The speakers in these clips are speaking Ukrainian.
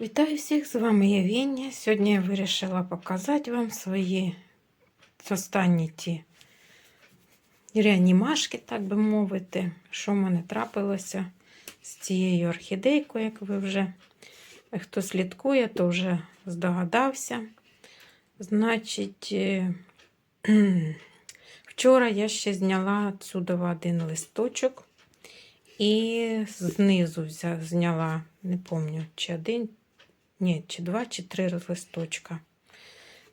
Вітаю всіх! З вами я Віння. Сьогодні я вирішила показати вам свої останні ті реанімашки, так би мовити, що в мене трапилося з цією орхідейкою, як ви вже хто слідкує, то вже здогадався. Значить, е, вчора я ще зняла отсюди один листочок. І знизу зняла, не пам'ятаю, чи один, ні, чи два, чи три листочка.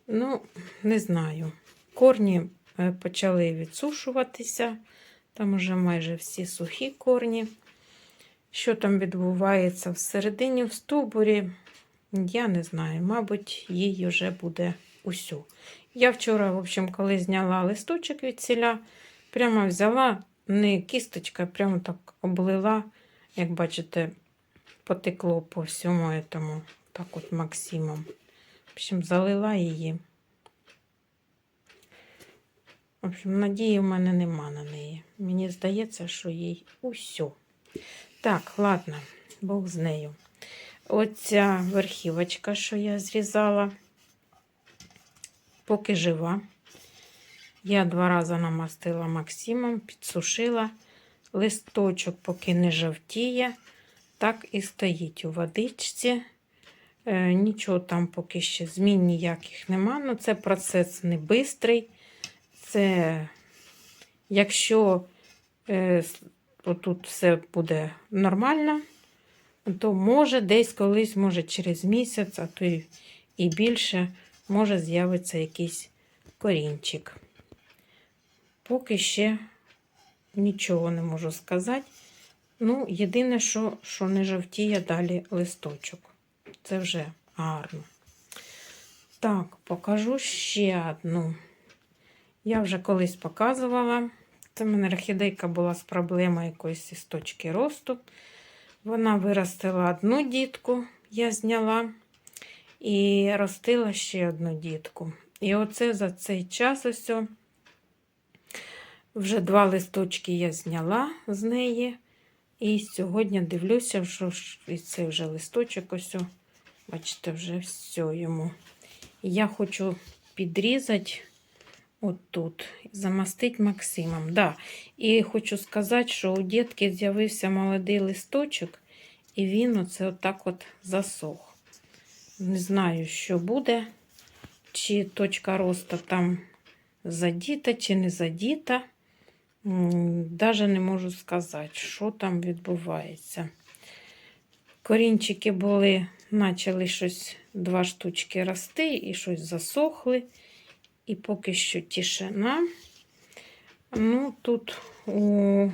Ну, не знаю. Корні е, почали відсушуватися. Там уже майже всі сухі корні. Що там відбувається всередині в стовбурі, я не знаю. Мабуть, їй вже буде усю. Я вчора, в общем, коли зняла листочок від ціля, прямо взяла не кісточка, прямо так облила, як бачите, потекло по всьому этому, так от Максимом. В общем, залила її. В общем, надії в мене нема на неї. Мені здається, що їй усьо. Так, ладно, Бог з нею. Оця верхівочка, що я зрізала, поки жива. Я два рази намастила Максимом, підсушила. Листочок, поки не жовтіє, так і стоїть у водичці. Е, нічого там поки ще змін ніяких нема. Ну, це процес не бистрий. Це, якщо е, отут все буде нормально, то може десь колись, може через місяць, а то й, і більше, може з'явиться якийсь корінчик. Поки ще нічого не можу сказати. Ну, єдине, що, що не жовтіє далі листочок. Це вже гарно. Так, покажу ще одну. Я вже колись показувала. Це в мене орхідейка була з проблемою якоїсь із точки росту. Вона виростила одну дітку, я зняла, і ростила ще одну дітку. І оце за цей час ось. вже два листочки я зняла з неї. І сьогодні дивлюся, що і цей вже листочок ось, бачите, вже все йому. Я хочу підрізати отут, замастити Максимом. Да. І хочу сказати, що у дітки з'явився молодий листочок, і він оце отак от засох. Не знаю, що буде, чи точка росту там задіта, чи не задіта. Даже не можу сказати, що там відбувається. Корінчики були, почали щось два штучки рости і щось засохли. І поки що тишина. Ну, тут у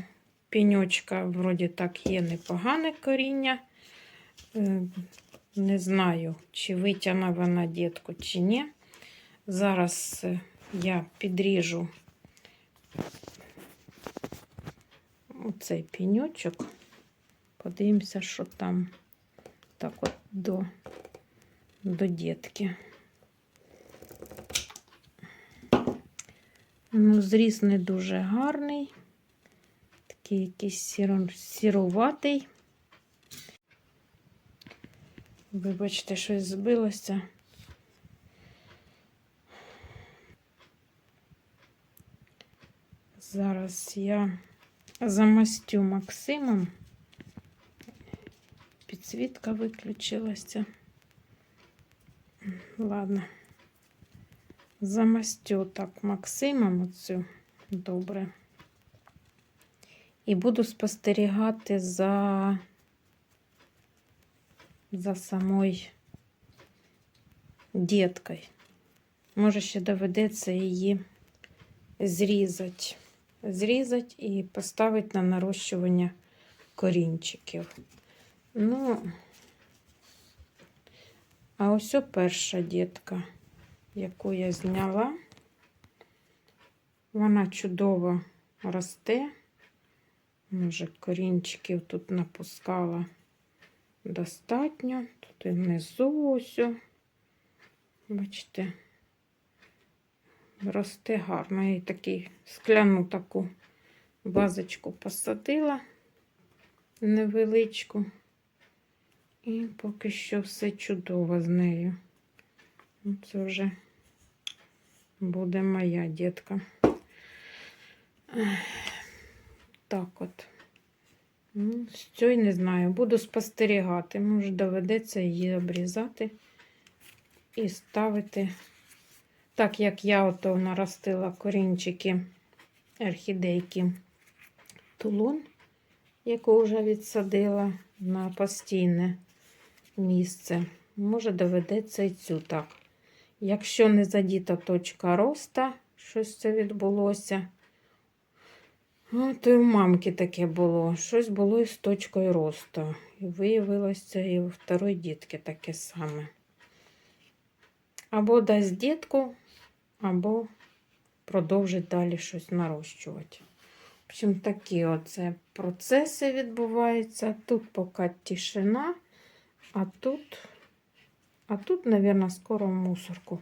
пеньочка, вроді так, є непогане коріння. Е, Не знаю, чи витягне вона дітку, чи ні. Зараз е, я підріжу оцей пеньочок. Подивимося, що там так от до, до дітки. Ну, зріз не дуже гарний. Такий якийсь сіро, сіруватий. Вибачте, щось збилося. Зараз я замастю Максимом. Підсвітка виключилася. Ладно. Замастю так Максимом оцю добре. І буду спостерігати за, за самою діткою. Може, ще доведеться її зрізати. Зрізати і поставити на нарощування корінчиків. Ну, а ось перша дітка, яку я зняла. Вона чудово росте. Може, корінчиків тут напускала достатньо. Тут і внизу ось. Бачите, росте гарно. Я їй такий скляну таку вазочку посадила невеличку. І поки що все чудово з нею. Ну, Це вже буде моя дітка. Так от. Ну, з цього не знаю. Буду спостерігати. Може, доведеться її обрізати і ставити. Так як я ото наростила корінчики орхідейки тулун, яку вже відсадила на постійне місце. Може, доведеться і цю так. Якщо не задіта точка роста, щось це відбулося. А, то і в мамки таке було. Щось було із точкою росту. І виявилося і у второї дітки таке саме. Або дасть дітку, або продовжить далі щось нарощувати. В общем, такі оце процеси відбуваються. Тут поки тишина, а тут, а тут, мабуть, скоро мусорку.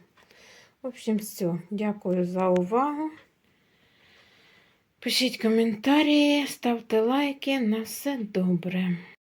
В общем, все. Дякую за увагу. Пишіть коментарі, ставте лайки. На все добре.